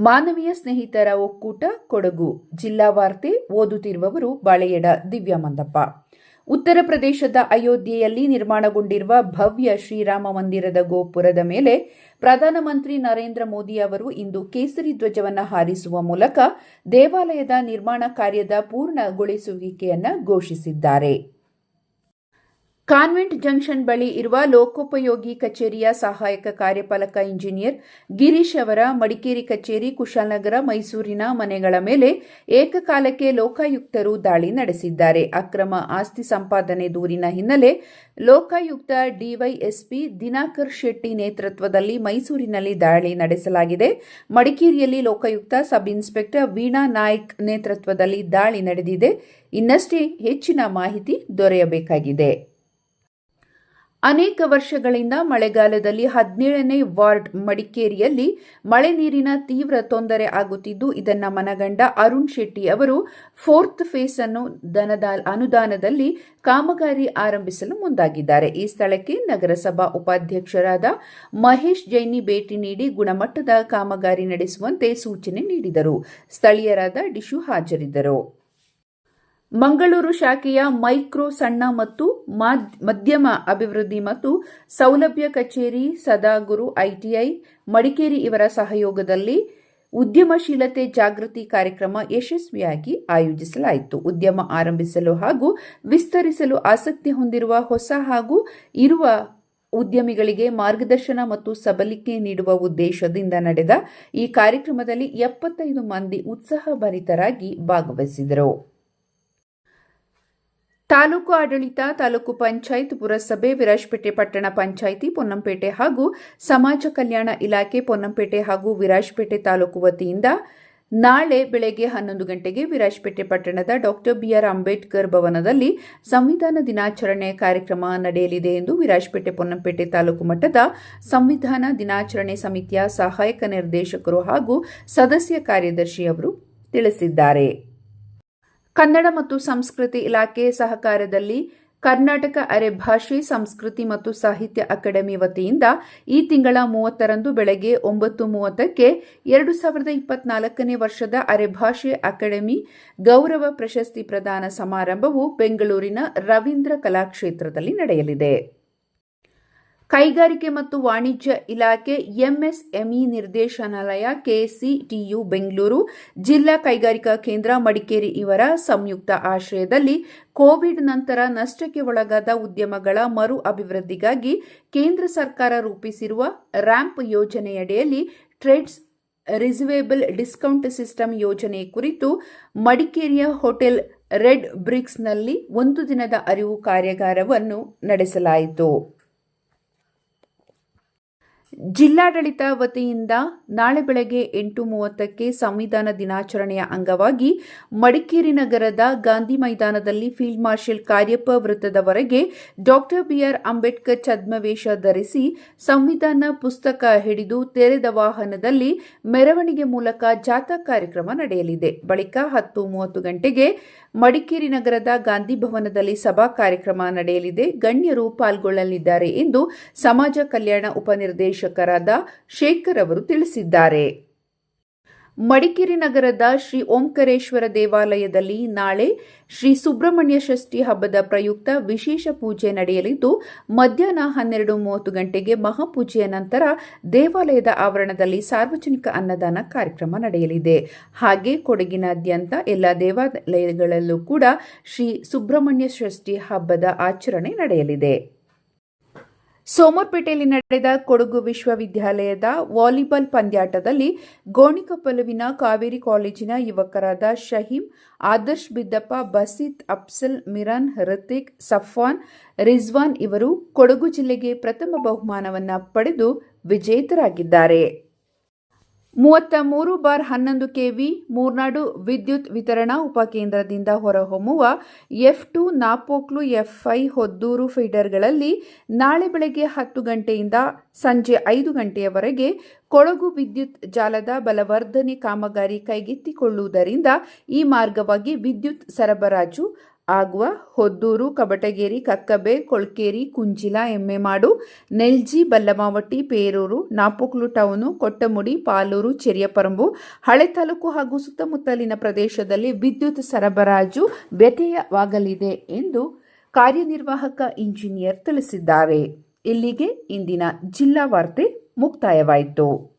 ಮಾನವೀಯ ಸ್ನೇಹಿತರ ಒಕ್ಕೂಟ ಕೊಡಗು. ಜಿಲ್ಲಾ ವಾರ್ತೆ ಓದುತ್ತಿರುವವರು ಬಾಳೆಯಡ ದಿವ್ಯಾ ಮಂದಪ್ಪ. ಉತ್ತರ ಪ್ರದೇಶದ ಅಯೋಧ್ಯೆಯಲ್ಲಿ ನಿರ್ಮಾಣಗೊಂಡಿರುವ ಭವ್ಯ ಶ್ರೀರಾಮ ಮಂದಿರದ ಗೋಪುರದ ಮೇಲೆ ಪ್ರಧಾನಮಂತ್ರಿ ನರೇಂದ್ರ ಮೋದಿ ಅವರು ಇಂದು ಕೇಸರಿ ಧ್ವಜವನ್ನು ಹಾರಿಸುವ ಮೂಲಕ ದೇವಾಲಯದ ನಿರ್ಮಾಣ ಕಾರ್ಯದ ಪೂರ್ಣಗೊಳಿಸುವಿಕೆಯನ್ನು ಘೋಷಿಸಿದ್ದಾರೆ. ಕಾನ್ವೆಂಟ್ ಜಂಕ್ಷನ್ ಬಳಿ ಇರುವ ಲೋಕೋಪಯೋಗಿ ಕಚೇರಿಯ ಸಹಾಯಕ ಕಾರ್ಯಪಾಲಕ ಇಂಜಿನಿಯರ್ ಗಿರೀಶ್ ಅವರ ಮಡಿಕೇರಿ ಕಚೇರಿ ಕುಶಾಲನಗರ ಮೈಸೂರಿನ ಮನೆಗಳ ಮೇಲೆ ಏಕಕಾಲಕ್ಕೆ ಲೋಕಾಯುಕ್ತರು ದಾಳಿ ನಡೆಸಿದ್ದಾರೆ. ಅಕ್ರಮ ಆಸ್ತಿ ಸಂಪಾದನೆ ದೂರಿನ ಹಿನ್ನೆಲೆ ಲೋಕಾಯುಕ್ತ ಡಿವೈಎಸ್ಪಿ ದಿನಾಕರ್ ಶೆಟ್ಟಿ ನೇತೃತ್ವದಲ್ಲಿ ಮೈಸೂರಿನಲ್ಲಿ ದಾಳಿ ನಡೆಸಲಾಗಿದೆ. ಮಡಿಕೇರಿಯಲ್ಲಿ ಲೋಕಾಯುಕ್ತ ಸಬ್ ಇನ್ಸ್ಪೆಕ್ಟರ್ ವೀಣಾ ನಾಯ್ಕ್ ನೇತೃತ್ವದಲ್ಲಿ ದಾಳಿ ನಡೆದಿದೆ. ಇನ್ನಷ್ಟೇ ಹೆಚ್ಚಿನ ಮಾಹಿತಿ ದೊರೆಯಬೇಕಾಗಿದೆ. ಅನೇಕ ವರ್ಷಗಳಿಂದ ಮಳೆಗಾಲದಲ್ಲಿ ಹದಿನೇಳನೇ ವಾರ್ಡ್ ಮಡಿಕೇರಿಯಲ್ಲಿ ಮಳೆ ನೀರಿನ ತೀವ್ರ ತೊಂದರೆ ಆಗುತ್ತಿದ್ದು, ಇದನ್ನ ಮನಗಂಡ ಅರುಣ್ ಶೆಟ್ಟಿ ಅವರು ಫೋರ್ತ್ ಫೇಸ್ ಅನ್ನು ದನದ ಅನುದಾನದಲ್ಲಿ ಕಾಮಗಾರಿ ಆರಂಭಿಸಲು ಮುಂದಾಗಿದ್ದಾರೆ. ಈ ಸ್ಥಳಕ್ಕೆ ನಗರಸಭಾ ಉಪಾಧ್ಯಕ್ಷರಾದ ಮಹೇಶ್ ಜೈನಿ ಭೇಟಿ ನೀಡಿ ಗುಣಮಟ್ಟದ ಕಾಮಗಾರಿ ನಡೆಸುವಂತೆ ಸೂಚನೆ ನೀಡಿದರು. ಸ್ಥಳೀಯರಾದ ಡಿಶು ಹಾಜರಿದ್ದರು. ಮಂಗಳೂರು ಶಾಖೆಯ ಮೈಕ್ರೋ ಸಣ್ಣ ಮತ್ತು ಮಧ್ಯಮ ಅಭಿವೃದ್ಧಿ ಮತ್ತು ಸೌಲಭ್ಯ ಕಚೇರಿ ಸದಾಗುರು ಐಟಿಐ ಮಡಿಕೇರಿ ಇವರ ಸಹಯೋಗದಲ್ಲಿ ಉದ್ಯಮಶೀಲತೆ ಜಾಗೃತಿ ಕಾರ್ಯಕ್ರಮ ಯಶಸ್ವಿಯಾಗಿ ಆಯೋಜಿಸಲಾಯಿತು. ಉದ್ಯಮ ಆರಂಭಿಸಲು ಹಾಗೂ ವಿಸ್ತರಿಸಲು ಆಸಕ್ತಿ ಹೊಂದಿರುವ ಹೊಸ ಹಾಗೂ ಇರುವ ಉದ್ಯಮಿಗಳಿಗೆ ಮಾರ್ಗದರ್ಶನ ಮತ್ತು ಸಬಲಿಕೆ ನೀಡುವ ಉದ್ದೇಶದಿಂದ ನಡೆದ ಈ ಕಾರ್ಯಕ್ರಮದಲ್ಲಿ ಎಪ್ಪತ್ತೈದು ಮಂದಿ ಉತ್ಸಾಹಭರಿತರಾಗಿ ಭಾಗವಹಿಸಿದರು. ತಾಲೂಕು ಆಡಳಿತ, ತಾಲೂಕು ಪಂಚಾಯತ್, ಪುರಸಭೆ, ವಿರಾಜಪೇಟೆ ಪಟ್ಟಣ ಪಂಚಾಯಿತಿ, ಪೊನ್ನಂಪೇಟೆ ಹಾಗೂ ಸಮಾಜ ಕಲ್ಯಾಣ ಇಲಾಖೆ, ಪೊನ್ನಂಪೇಟೆ ಹಾಗೂ ವಿರಾಜಪೇಟೆ ತಾಲೂಕು ವತಿಯಿಂದ ನಾಳೆ ಬೆಳಗ್ಗೆ ಹನ್ನೊಂದು ಗಂಟೆಗೆ ವಿರಾಜಪೇಟೆ ಪಟ್ಟಣದ ಡಾಕ್ಟರ್ ಬಿಆರ್ ಅಂಬೇಡ್ಕರ್ ಭವನದಲ್ಲಿ ಸಂವಿಧಾನ ದಿನಾಚರಣೆ ಕಾರ್ಯಕ್ರಮ ನಡೆಯಲಿದೆ ಎಂದು ವಿರಾಜಪೇಟೆ, ಪೊನ್ನಂಪೇಟೆ ತಾಲೂಕು ಮಟ್ಟದ ಸಂವಿಧಾನ ದಿನಾಚರಣೆ ಸಮಿತಿಯ ಸಹಾಯಕ ನಿರ್ದೇಶಕರು ಹಾಗೂ ಸದಸ್ಯ ಕಾರ್ಯದರ್ಶಿ ಅವರು ತಿಳಿಸಿದ್ದಾರೆ. ಕನ್ನಡ ಮತ್ತು ಸಂಸ್ಕೃತಿ ಇಲಾಖೆ ಸಹಕಾರದಲ್ಲಿ ಕರ್ನಾಟಕ ಅರೆಭಾಷೆ ಸಂಸ್ಕೃತಿ ಮತ್ತು ಸಾಹಿತ್ಯ ಅಕಾಡೆಮಿ ವತಿಯಿಂದ ಈ ತಿಂಗಳ ಮೂವತ್ತರಂದು ಬೆಳಗ್ಗೆ ಒಂಬತ್ತು ಮೂವತ್ತಕ್ಕೆ ಎರಡು ಸಾವಿರದ ಇಪ್ಪತ್ನಾಲ್ಕನೇ ವರ್ಷದ ಅರೆಭಾಷೆ ಅಕಾಡೆಮಿ ಗೌರವ ಪ್ರಶಸ್ತಿ ಪ್ರದಾನ ಸಮಾರಂಭವು ಬೆಂಗಳೂರಿನ ರವೀಂದ್ರ ಕಲಾಕ್ಷೇತ್ರದಲ್ಲಿ ನಡೆಯಲಿದೆ. ಕೈಗಾರಿಕೆ ಮತ್ತು ವಾಣಿಜ್ಯ ಇಲಾಖೆ ಎಂಎಸ್ಎಂಇ ನಿರ್ದೇಶನಾಲಯ, ಕೆಸಿಟಿಯು ಬೆಂಗಳೂರು, ಜಿಲ್ಲಾ ಕೈಗಾರಿಕಾ ಕೇಂದ್ರ ಮಡಿಕೇರಿ ಇವರ ಸಂಯುಕ್ತ ಆಶ್ರಯದಲ್ಲಿ ಕೋವಿಡ್ ನಂತರ ನಷ್ಟಕ್ಕೆ ಒಳಗಾದ ಉದ್ಯಮಗಳ ಮರು ಅಭಿವೃದ್ಧಿಗಾಗಿ ಕೇಂದ್ರ ಸರ್ಕಾರ ರೂಪಿಸಿರುವ ರ್ಯಾಂಪ್ ಯೋಜನೆಯಡಿಯಲ್ಲಿ ಟ್ರೇಡ್ಸ್ ರಿಸವೇಬಲ್ ಡಿಸ್ಕೌಂಟ್ ಸಿಸ್ಟಮ್ ಯೋಜನೆ ಕುರಿತು ಮಡಿಕೇರಿಯ ಹೋಟೆಲ್ ರೆಡ್ ಬ್ರಿಕ್ಸ್ನಲ್ಲಿ ಒಂದು ದಿನದ ಅರಿವು ಕಾರ್ಯಾಗಾರವನ್ನು ನಡೆಸಲಾಯಿತು. ಜಿಲ್ಲಾಡಳಿತ ವತಿಯಿಂದ ನಾಳೆ ಬೆಳಗ್ಗೆ ಎಂಟು ಮೂವತ್ತಕ್ಕೆ ಸಂವಿಧಾನ ದಿನಾಚರಣೆಯ ಅಂಗವಾಗಿ ಮಡಿಕೇರಿ ನಗರದ ಗಾಂಧಿ ಮೈದಾನದಲ್ಲಿ ಫೀಲ್ಡ್ ಮಾರ್ಷಲ್ ಕಾರ್ಯಪ್ಪ ವೃತ್ತದವರೆಗೆ ಡಾಕ್ಟರ್ ಬಿಆರ್ ಅಂಬೇಡ್ಕರ್ ಛದ್ಮವೇಷ ಧರಿಸಿ ಸಂವಿಧಾನ ಪುಸ್ತಕ ಹಿಡಿದು ತೆರೆದ ವಾಹನದಲ್ಲಿ ಮೆರವಣಿಗೆ ಮೂಲಕ ಜಾಥಾ ಕಾರ್ಯಕ್ರಮ ನಡೆಯಲಿದೆ. ಬಳಿಕ ಹತ್ತು ಮೂವತ್ತು ಗಂಟೆಗೆ ಮಡಿಕೇರಿ ನಗರದ ಗಾಂಧಿ ಭವನದಲ್ಲಿ ಸಭಾ ಕಾರ್ಯಕ್ರಮ ನಡೆಯಲಿದೆ. ಗಣ್ಯರು ಪಾಲ್ಗೊಳ್ಳಲಿದ್ದಾರೆ ಎಂದು ಸಮಾಜ ಕಲ್ಯಾಣ ಉಪನಿರ್ದೇಶಕರಾದ ಶೇಖರ್ ಅವರು ತಿಳಿಸಿದ್ದಾರೆ. ಮಡಿಕೇರಿ ನಗರದ ಶ್ರೀ ಓಂಕರೇಶ್ವರ ದೇವಾಲಯದಲ್ಲಿ ನಾಳೆ ಶ್ರೀ ಸುಬ್ರಹ್ಮಣ್ಯ ಷಷ್ಠಿ ಹಬ್ಬದ ಪ್ರಯುಕ್ತ ವಿಶೇಷ ಪೂಜೆ ನಡೆಯಲಿದ್ದು, ಮಧ್ಯಾಹ್ನ ಹನ್ನೆರಡು ಮೂವತ್ತು ಗಂಟೆಗೆ ಮಹಾಪೂಜೆಯ ನಂತರ ದೇವಾಲಯದ ಆವರಣದಲ್ಲಿ ಸಾರ್ವಜನಿಕ ಅನ್ನದಾನ ಕಾರ್ಯಕ್ರಮ ನಡೆಯಲಿದೆ. ಹಾಗೆ ಕೊಡಗಿನಾದ್ಯಂತ ಎಲ್ಲ ದೇವಾಲಯಗಳಲ್ಲೂ ಕೂಡ ಶ್ರೀ ಸುಬ್ರಹ್ಮಣ್ಯ ಷಷ್ಠಿ ಹಬ್ಬದ ಆಚರಣೆ ನಡೆಯಲಿದೆ. ಸೋಮರ್ಪೇಟೆಯಲ್ಲಿ ನಡೆದ ಕೊಡಗು ವಿಶ್ವವಿದ್ಯಾಲಯದ ವಾಲಿಬಾಲ್ ಪಂದ್ಯಾಟದಲ್ಲಿ ಗೋಣಿಕೊಪ್ಪಲುವಿನ ಕಾವೇರಿ ಕಾಲೇಜಿನ ಯುವಕರಾದ ಶಹೀಂ, ಆದರ್ಶ್ ಬಿದ್ದಪ್ಪ, ಬಸೀತ್ ಅಫ್ಸಲ್, ಮಿರಾನ್ ಹೃತಿಕ್ ಸಫಾನ್ ರಿಜ್ವಾನ್ ಇವರು ಕೊಡಗು ಜಿಲ್ಲೆಗೆ ಪ್ರಥಮ ಬಹುಮಾನವನ್ನು ಪಡೆದು ವಿಜೇತರಾಗಿದ್ದಾರೆ. ಮೂವತ್ತ ಮೂರು ಬಾರ್ ಹನ್ನೊಂದು ಕೆವಿ ಮೂರ್ನಾಡು ವಿದ್ಯುತ್ ವಿತರಣಾ ಉಪಕೇಂದ್ರದಿಂದ ಹೊರಹೊಮ್ಮುವ F two Napoklu FI Hoddur ಫೀಡರ್ಗಳಲ್ಲಿ ನಾಳೆ ಬೆಳಗ್ಗೆ ಹತ್ತು ಗಂಟೆಯಿಂದ ಸಂಜೆ ಐದು ಗಂಟೆಯವರೆಗೆ ಕೊಡಗು ವಿದ್ಯುತ್ ಜಾಲದ ಬಲವರ್ಧನೆ ಕಾಮಗಾರಿ ಕೈಗೆತ್ತಿಕೊಳ್ಳುವುದರಿಂದ ಈ ಮಾರ್ಗವಾಗಿ ವಿದ್ಯುತ್ ಸರಬರಾಜು ಆಗುವ ಹೊದ್ದೂರು, ಕಬಟಗೇರಿ, ಕಕ್ಕಬೆ, ಕೊಳ್ಕೇರಿ, ಕುಂಚಿಲ, ಎಮ್ಮೆಮಾಡು, ನೆಲ್ಜಿ, ಬಲ್ಲಮಾವಟ್ಟಿ, ಪೇರೂರು, ನಾಪುಕ್ಲು ಟೌನು, ಕೊಟ್ಟಮುಡಿ, ಪಾಲೂರು, ಚೆರಿಯಪರಂಬು, ಹಳೆ ತಾಲೂಕು ಹಾಗೂ ಸುತ್ತಮುತ್ತಲಿನ ಪ್ರದೇಶದಲ್ಲಿ ವಿದ್ಯುತ್ ಸರಬರಾಜು ವ್ಯತ್ಯಯವಾಗಲಿದೆ ಎಂದು ಕಾರ್ಯನಿರ್ವಾಹಕ ಇಂಜಿನಿಯರ್ ತಿಳಿಸಿದ್ದಾರೆ. ಇಲ್ಲಿಗೆ ಇಂದಿನ ಜಿಲ್ಲಾ ವಾರ್ತೆ ಮುಕ್ತಾಯವಾಯಿತು.